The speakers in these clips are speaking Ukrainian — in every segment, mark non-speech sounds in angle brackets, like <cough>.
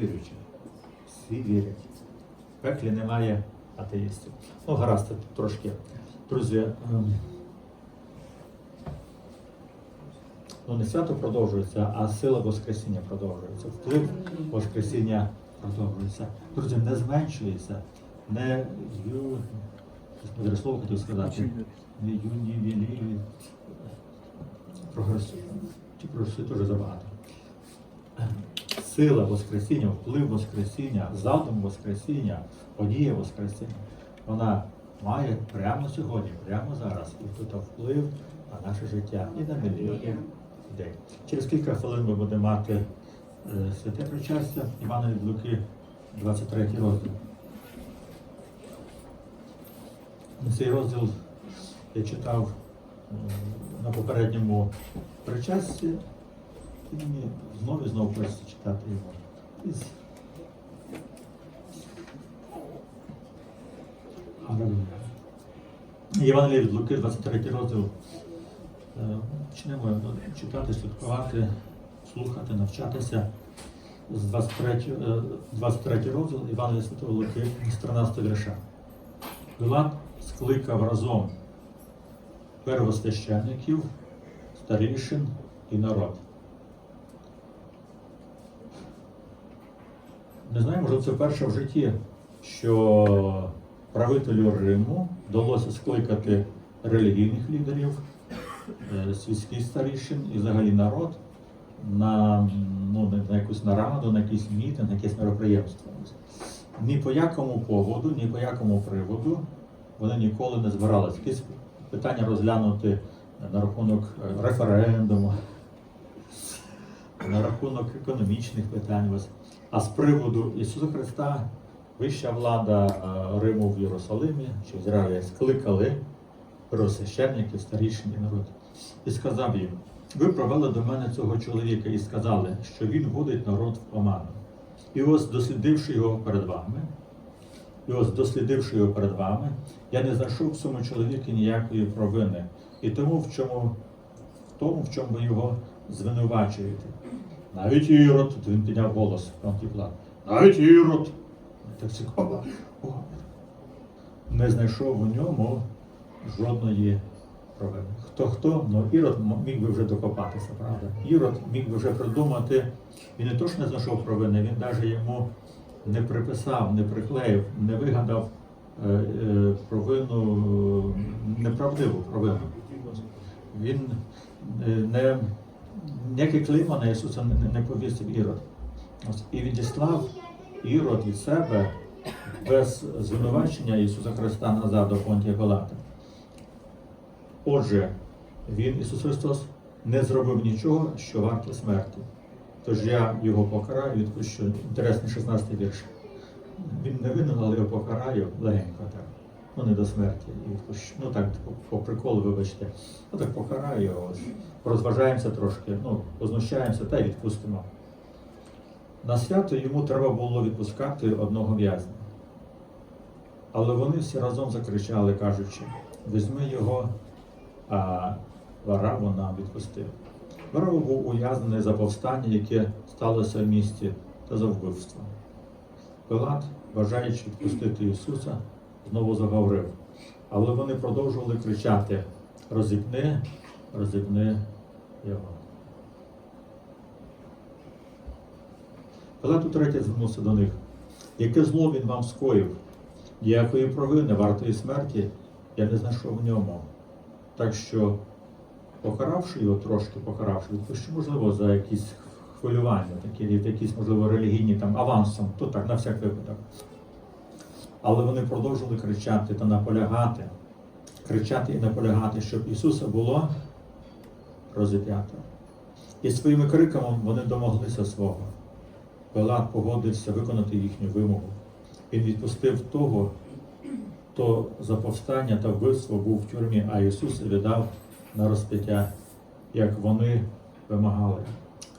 невіруючих. Всі вірять. В пеклі немає атеїстів. Ну, гаразд, трошки. Друзі, ем, ну не свято продовжується, а сила Воскресіння продовжується. Вплив Воскресіння продовжується. Друзі, не зменшується, не ю... Слово хотів сказати. Не юнівелі прогресує. Ті прогресує дуже забагато. Сила Воскресіння, вплив Воскресіння, задум Воскресіння, подія Воскресіння, вона має прямо сьогодні, прямо зараз. І тут вплив на наше життя і на мільйони людей. Через кілька хвилин ми будемо мати е, святе причастя Івана від Луки, 23 розділ. Цей розділ я читав на попередньому причасті, знову і знову хочеться читати його. Євангеліє від Луки, 23 розділ. Е, Почнемо читати, слідкувати, слухати, навчатися з 23, е, 23 розділ Івангелія Святого Луки з 13 вірша. Пилат скликав разом первосвященників, старішин і народ. Не знаю, може це вперше в житті, що правителю Риму вдалося скликати релігійних лідерів, е, світських старішин і взагалі народ на, ну, на якусь нараду, на якийсь мітинг, на якесь мероприємство. Ні по якому поводу, ні по якому приводу вони ніколи не збиралися. Якісь питання розглянути на рахунок е, референдуму, на рахунок економічних питань. А з приводу Ісуса Христа вища влада е, Риму в Єрусалимі чи в Ізраїлі скликали первосвященників, старішин і народ. І сказав їм: ви провели до мене цього чоловіка і сказали, що він водить народ в оману. І ось, дослідивши його перед вами, і ось, дослідивши його перед вами, я не знайшов в цьому чоловіку ніякої провини. І тому, в чому, в тому, в чому ви його звинувачуєте. Навіть Ірод, він підняв голос Пантіплат. Навіть Ірод. Так цікаво. Не знайшов у ньому жодної провини. Хто хто, ну Ірод міг би вже докопатися, правда? Ірод міг би вже придумати. Він не то що не знайшов провини, він навіть йому не приписав, не приклеїв, не вигадав е, е, провину, е, неправдиву провину. Він не ніякий клейма на Ісуса не, повісив Ірод. І відіслав Ірод від себе без звинувачення Ісуса Христа назад до Понтія Пилата. Отже, Він, Ісус Христос, не зробив нічого, що варте смерті. Тож я його покараю, відпущу. Інтересний 16 вірш. Він не винен, але його покараю легенько так. Ну, не до смерті. І. Ну так, по, по приколу, вибачте. Ну так покараю. Ось. Розважаємося трошки, ну, познущаємося та й відпустимо. На свято йому треба було відпускати одного в'язня. Але вони всі разом закричали, кажучи, візьми його, а Вараву нам відпустив. Варава був ув'язнений за повстання, яке сталося в місті, та за вбивство. Пилат, бажаючи відпустити Ісуса, знову заговорив. Але вони продовжували кричати: розіпни, розіпни його. Пилат утретє звернувся до них. Яке зло він вам скоїв? Ніякої провини, вартої смерті я не знайшов в ньому. Так що, покаравши його трошки, покаравши, відпущу, можливо, за якісь хвилювання, такі, якісь, можливо, релігійні там авансом, то так, на всяк випадок. Але вони продовжували кричати та наполягати, кричати і наполягати, щоб Ісуса було розіп'ято. І своїми криками вони домоглися свого. Пилат погодився виконати їхню вимогу. Він відпустив того, хто за повстання та вбивство був в тюрмі, а Ісус віддав на розп'яття, як вони вимагали.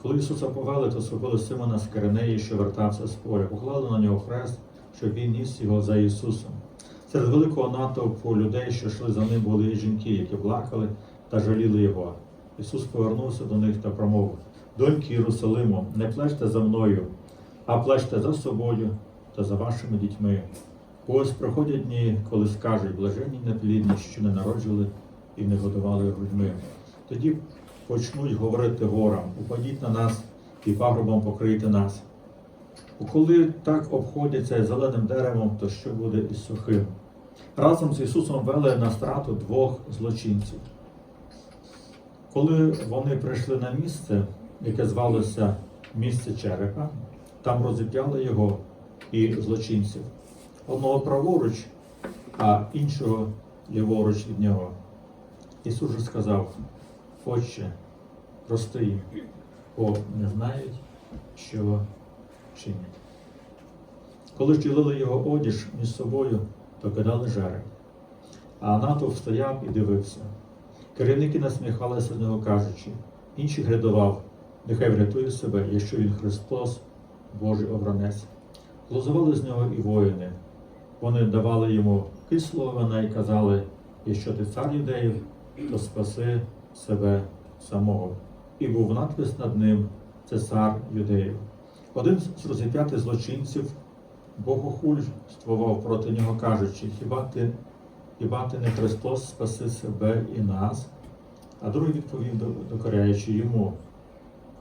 Коли Ісуса повели, то схопили Симона з Киринеї, що вертався з поля, поклали на нього хрест, щоб він ніс його за Ісусом. Серед великого натовпу людей, що йшли за ним, були і жінки, які плакали та жаліли його. Ісус повернувся до них та промовив: Доньки Єрусалиму, не плечте за мною, а плачте за собою та за вашими дітьми. Ось проходять дні, коли скажуть блаженні неплідні, що не народжували і не годували грудьми. Тоді почнуть говорити ворам, упадіть на нас і пагробом покрийте нас. Коли так обходяться зеленим деревом, то що буде із сухим? Разом з Ісусом вели на страту двох злочинців. Коли вони прийшли на місце, яке звалося місце черепа, там розіп'яли його і злочинців. Одного праворуч, а іншого ліворуч від нього. Ісус же сказав, Отче, прости їм, бо не знають, що чинять. Коли ж ділили його одіж між собою, то кидали жереб. А натовп стояв і дивився. Керівники насміхалися з нього, кажучи, інший грядував, нехай врятує себе, якщо він Христос, Божий обранець. Глузували з нього і воїни. Вони давали йому кислого вина і казали, якщо ти цар юдеїв, то спаси себе самого. І був надпис над ним це цар юдеїв. Один з розіп'ятих злочинців богохульствував проти нього, кажучи, хіба ти, хіба ти не Христос спаси себе і нас? А другий відповів, докоряючи йому,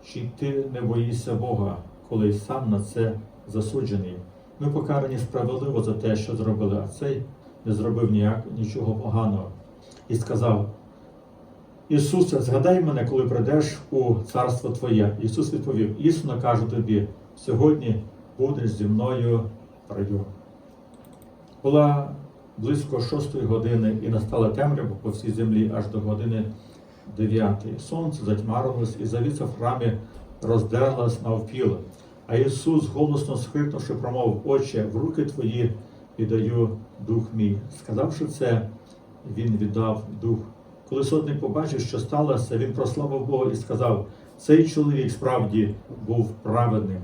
чи ти не боїшся Бога, коли сам на це засуджений? Ми покарані справедливо за те, що зробили, а цей не зробив ніяк нічого поганого. І сказав: Ісусе, згадай мене, коли прийдеш у царство Твоє. Ісус відповів: істинно кажу тобі, сьогодні будеш зі мною в раю. Була близько шостої години і настала темрява по всій землі аж до години дев'ятої. Сонце затьмарилось, і завіса в храмі роздерлась навпіл. А Ісус, голосно схрипнувши, промовив, Отче, в руки твої віддаю дух мій. Сказавши це, він віддав дух. Коли сотник побачив, що сталося, він прославив Бога і сказав: цей чоловік справді був праведним.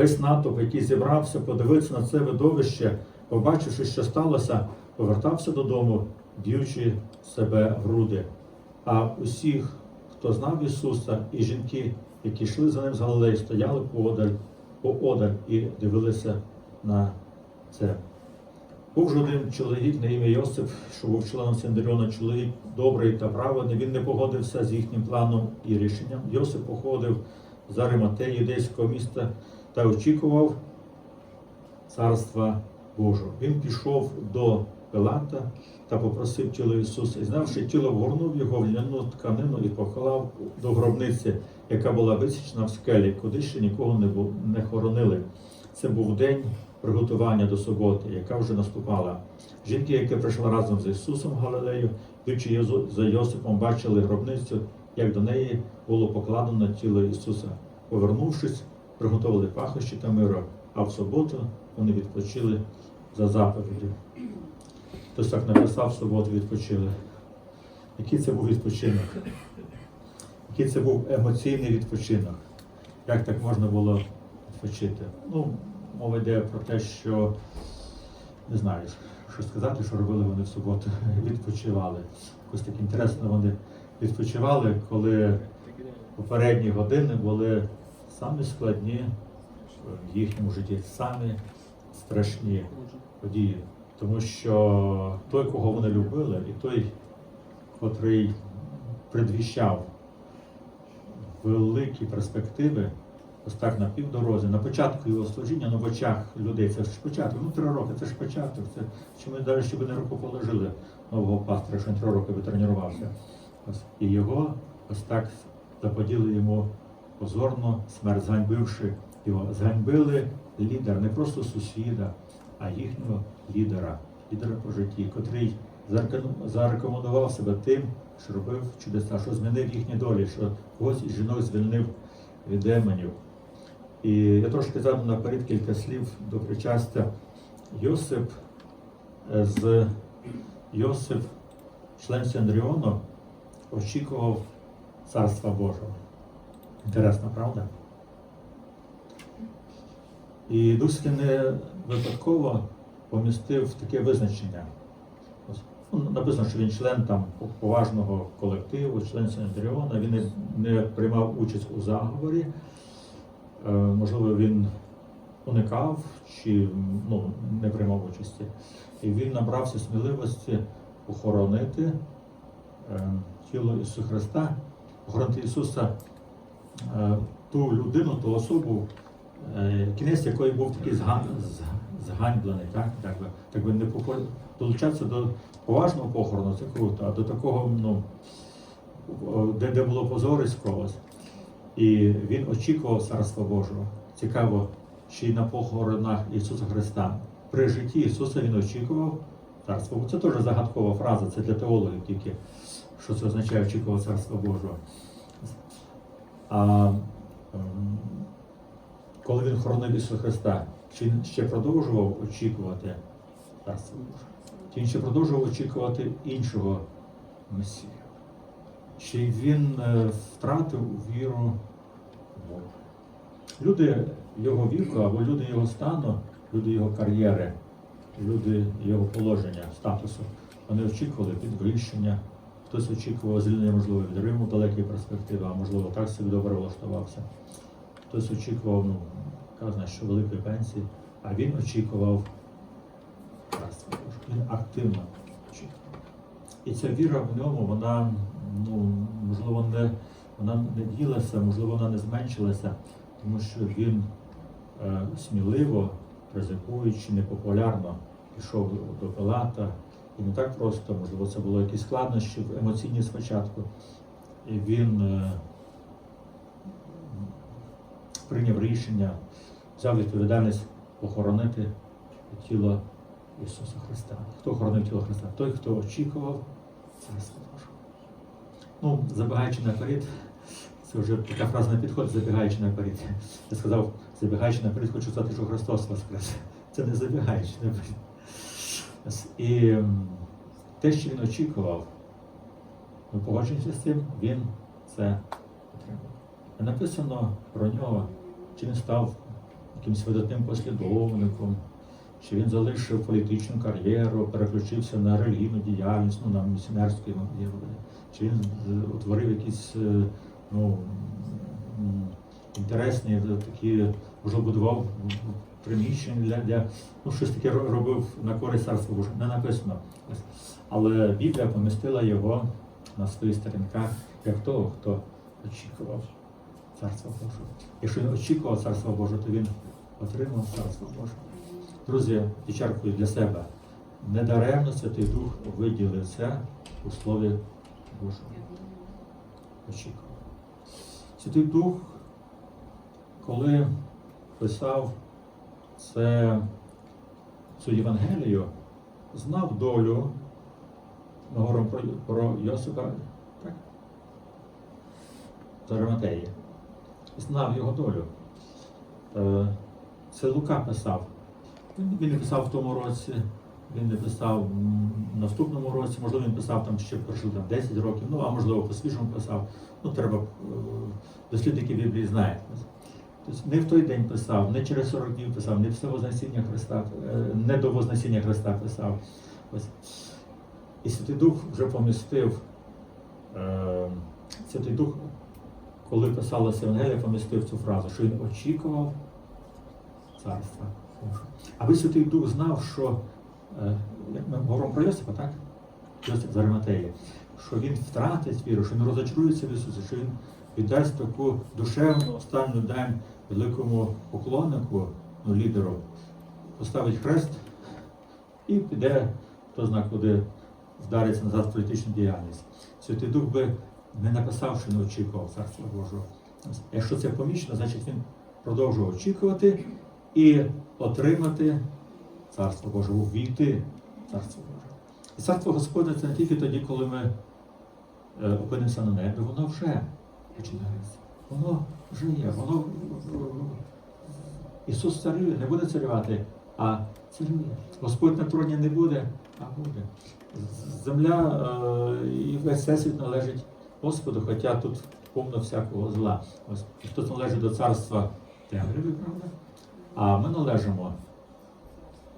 Весь натовп, який зібрався подивитися на це видовище, побачивши, що сталося, повертався додому, б'ючи себе в груди. А усіх, хто знав Ісуса, і жінки, які йшли за ним з Галилеї, стояли поодаль, поодаль і дивилися на це. Був ж один чоловік на ім'я Йосип, що був членом Синдріона, чоловік добрий та праведний. Він не погодився з їхнім планом і рішенням. Йосип походив за Риматею юдейського міста та очікував царства Божого. Він пішов до Пилата та попросив тіло Ісуса. І знавши тіло, вгорнув його в ляну тканину і поклав до гробниці, яка була висічена в скелі, куди ще нікого не, бу- не хоронили. Це був день приготування до суботи, яка вже наступала. Жінки, які прийшли разом з Ісусом Галилею, йдучи за Йосипом, бачили гробницю, як до неї було покладено тіло Ісуса. Повернувшись, приготували пахощі та миро, а в суботу вони відпочили за заповіддю. Хтось так написав, в суботу відпочили. Який це був відпочинок? Який це був емоційний відпочинок? Як так можна було відпочити? Ну, мова йде про те, що не знаю, що сказати, що робили вони в суботу. <laughs> Відпочивали. Якось так інтересно вони відпочивали, коли попередні години були самі складні в їхньому житті, самі страшні події. Тому що той, кого вони любили, і той, котрий предвіщав великі перспективи, ось так на півдорозі, на початку його служіння, ну в очах людей, це ж початок, ну три роки, це ж початок. Це що ми навіть щоб не руку положили нового пастора, що він три роки витренувався. І його ось так заподіли йому позорно смерть, зганьбивши його. Зганьбили лідер, не просто сусіда, а їхнього лідера, лідера по житті, котрий зарекомендував себе тим, що робив чудеса, що змінив їхні долі, що когось із жінок звільнив від демонів. І я трошки задам наперед кілька слів до причастя. Йосип е, з Йосип, член Синдріону, очікував Царства Божого. Інтересно, правда? І Дух не випадково помістив таке визначення. Ну, написано, що він член там поважного колективу, член Синдріона, він не, не приймав участь у заговорі. Е, можливо, він уникав чи ну, не приймав участі. І він набрався сміливості охоронити е, тіло Ісуса Христа, охоронити Ісуса, ту людину, ту особу, е, кінець якої був такий зган, зганьблений, так, так би, так би не попо- долучався до поважного похорону, це круто, а до такого, ну, де, де було позорисько. ось. І він очікував Царства Божого. Цікаво, чи на похоронах Ісуса Христа. При житті Ісуса він очікував Царства Божого. Це теж загадкова фраза, це для теологів тільки, що це означає очікував Царства Божого. А ем, коли він хоронив Ісуса Христа, чи він ще продовжував очікувати Царства Божого? Чи він ще продовжував очікувати іншого Месія? Чи він е, втратив віру Бога? Люди його віку або люди його стану, люди його кар'єри, люди його положення, статусу, вони очікували підвищення, хтось очікував звільнення, можливо, від Риму далекі перспективи, а можливо так собі добре влаштувався. Хтось очікував, ну, казано, що великої пенсії, а він очікував Він активно очікував. І ця віра в ньому, вона, ну, можливо, не, вона не ділася, можливо, вона не зменшилася, тому що він е, сміливо, ризикуючи, непопулярно пішов до Пилата. І не так просто, можливо, це було якісь складнощі емоційні спочатку. І він е, прийняв рішення, взяв відповідальність охоронити тіло Ісуса Христа. Хто охоронив тіло Христа? Той, хто очікував Царства Божого. Ну, забігаючи наперед, це вже така фраза не підходить, забігаючи наперед. Я сказав, забігаючи наперед, хочу сказати, що Христос Воскрес. Це не забігаючи наперед. І те, що він очікував, ми погоджуємося з цим, він це отримав. Написано про нього, чи він став якимось видатним послідовником, чи він залишив політичну кар'єру, переключився на релігійну діяльність, ну, на місіонерську діяльність, чи він утворив якісь е, ну, інтересні такі, можливо, будував приміщення для, для ну, щось таке робив на користь царства Божого. Не написано. Але Біблія помістила його на своїх сторінках як того, хто очікував царства Божого. Якщо він очікував царства Божого, то він отримав царство Боже. Друзі, підчеркую для себе, недаремно Святий Дух виділив це у Слові Божому. Очікував. Святий Дух, коли писав це, цю Євангелію, знав долю, ми про, про Йосипа, так? З Знав його долю. Е, Це Лука писав. Він, не писав в тому році, він не писав в наступному році, можливо, він писав там ще пройшло там 10 років, ну а можливо по-свіжому писав. Ну, треба, е, дослідники Біблії знають. Тобто не в той день писав, не через 40 днів писав, не після Вознесіння Христа, е, не до Вознесіння Христа писав. Ось. І Святий Дух вже помістив, е, Святий Дух, коли писалося Євангелія, помістив цю фразу, що він очікував царства Аби Святий Дух знав, що, е, ми говоримо про Йосипа, так? Йосип з Ариматеї, що він втратить віру, що він розочарується в Ісусі, що він віддасть таку душевну останню дань великому поклоннику, ну, лідеру, поставить хрест і піде, хто зна куди вдариться назад політичну діяльність. Святий Дух би не написав, що не очікував Царства Божого. Якщо це помічено, значить він продовжував очікувати і отримати Царство Боже, увійти в Царство Боже. І Царство Господне це не тільки тоді, коли ми е, опинимося на небі, воно вже починається. Воно вже воно е, Ісус царює, не буде царювати, а царює. Господь на троні не буде, а буде. Земля е, і весь всесвіт належить Господу, хоча тут повно всякого зла. Ось хтось належить до царства темряви, правда? А ми належимо,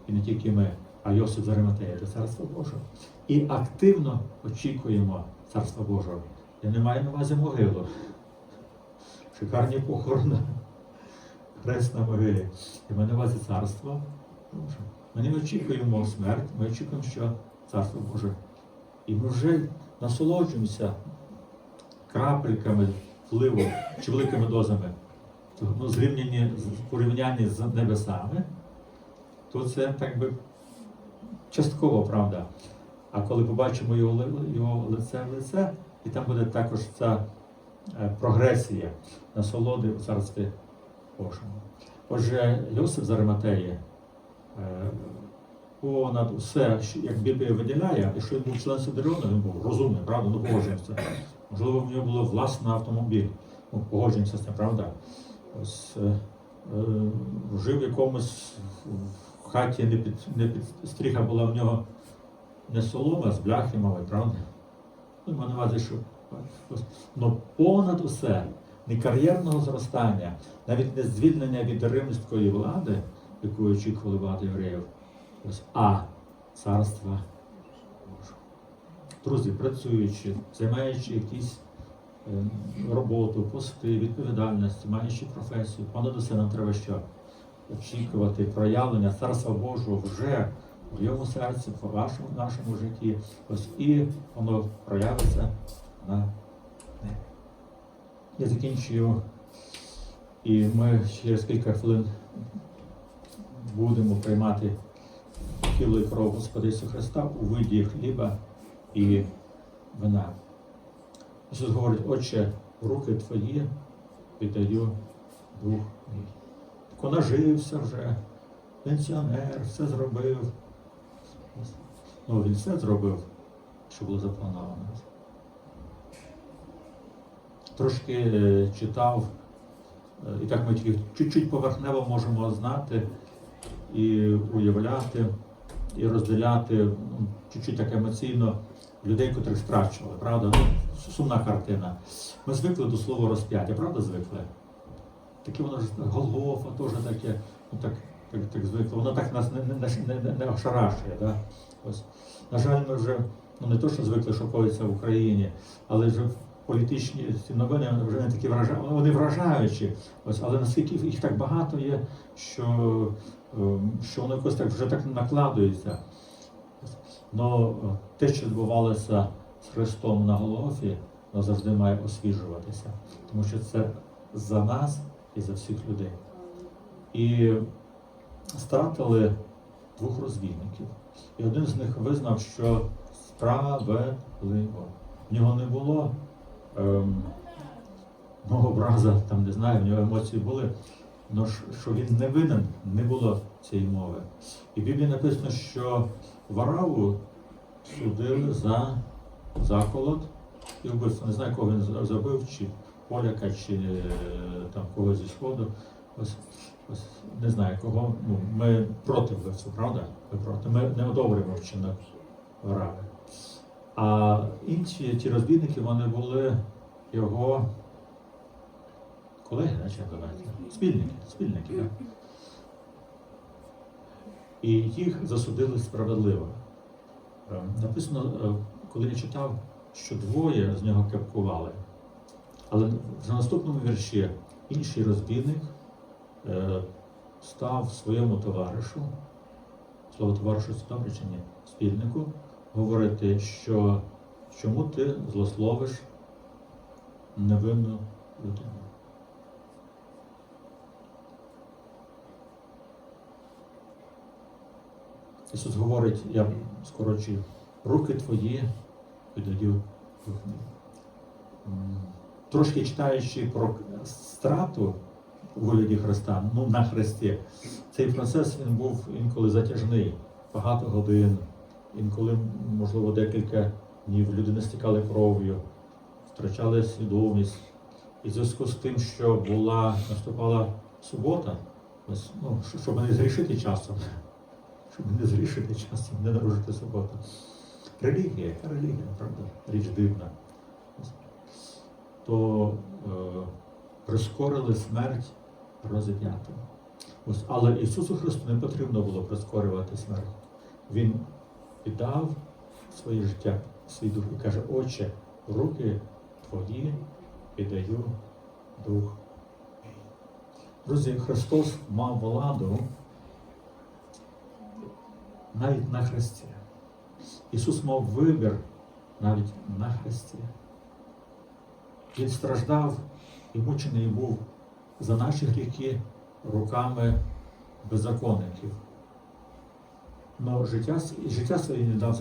і не тільки ми, а Йосип з Ариматея до царства Божого. І активно очікуємо царства Божого. Я не маю на увазі могилу. Шикарні похорони. хрест на могилі. І ми на увазі царство. Ми не очікуємо смерть, ми очікуємо, що царство Боже. І ми вже насолоджуємося крапельками впливу чи великими дозами. То, Ну, зрівняні порівнянні з небесами, то це так би частково правда. А коли побачимо його, його лице в лице, і там буде також ця прогресія насолоди у царстві Божому. Отже, Йосип з Ариматеї е, понад усе, як Біблія виділяє, що він був член Сидеріону, він був розумний, правда, ну погоджуємося. Можливо, в нього було власний автомобіль. Ну, погоджуємося з тим, правда? Ось, е, е, жив в якомусь в хаті, не під, не під стріха була в нього не солома, а з бляхи, мабуть, правда? Ну, на увазі, що ось, ну, понад усе, не кар'єрного зростання, навіть не звільнення від римської влади, яку очікували багато євреїв, а царства Божого. Друзі, працюючи, займаючи якісь е, роботу, пости, відповідальність, маючи професію, понад усе нам треба що? Очікувати проявлення Царства Божого вже в моєму серці, в вашому нашому житті. Ось і воно проявиться. Я закінчую, і ми через кілька хвилин будемо приймати тіло і кров Господа Ісуса Христа у виді хліба і вина. Ісус говорить, Отче, руки твої віддаю дух мій. Так нажився вже, пенсіонер, все зробив. Ну, він все зробив, що було заплановано. Трошки е, читав, е, і так ми тільки чуть-чуть поверхнево можемо знати і уявляти, і розділяти ну, чуть-чуть так емоційно людей, котрих страчували, правда? Ну, сумна картина. Ми звикли до слова розп'яття, правда звикли? Таке воно ж Голгофа теж таке, ну так, так, так звикло. Воно так нас не, не, не, не, ошарашує. Да? Ось. На жаль, ми вже ну не то, що звикли, що коїться в Україні, але вже політичні ці новини вже не такі вражають, вони вражаючі. Ось, але наскільки їх так багато є, що, ем, що воно якось так вже так накладується. Но е, те, що відбувалося з Христом на Голгофі, воно завжди має освіжуватися, тому що це за нас і за всіх людей. І стратили двох розвідників. І один з них визнав, що справедливо. В нього не було ем, образа, там не знаю, в нього емоції були, але що він не винен, не було цієї мови. І в Біблії написано, що Вараву судили за заколот і вбивство. Не знаю, кого він за- забив, чи поляка, чи е, там когось зі сходу. Ось, ось не знаю кого. Ну, ми проти вбивців, правда? Ми проти. Ми не одобрюємо вчинок Варави. А інші ті розвідники, вони були його колеги, наче давайте. Спільники, спільники, так. І їх засудили справедливо. Е, Написано, е, коли я читав, що двоє з нього кепкували. Але в наступному вірші інший розбійник е, став своєму товаришу, слово товаришу це добре чи ні, спільнику, говорити, що чому ти злословиш невинну людину. Ісус говорить, я скорочую, руки твої віддаю дух Трошки читаючи про страту у вигляді Христа, ну на Христі, цей процес він був інколи затяжний, багато годин, інколи, можливо, декілька днів люди не стікали кров'ю, втрачали свідомість. І в зв'язку з тим, що була наступала субота, ну, щоб не зрішити часом, щоб не зрішити часом, не нарушити суботу. Релігія, релігія, правда? Річ дивна. То е, прискорили смерть розіп'ятого. Але Ісусу Христу не потрібно було прискорювати смерть. Він віддав своє життя, свій дух і каже, Отче, руки твої віддаю дух. Друзі, Христос мав владу навіть на хресті. Ісус мав вибір навіть на хресті. Він страждав і мучений був за наші гріхи руками беззаконників. Но життя, життя своє не дав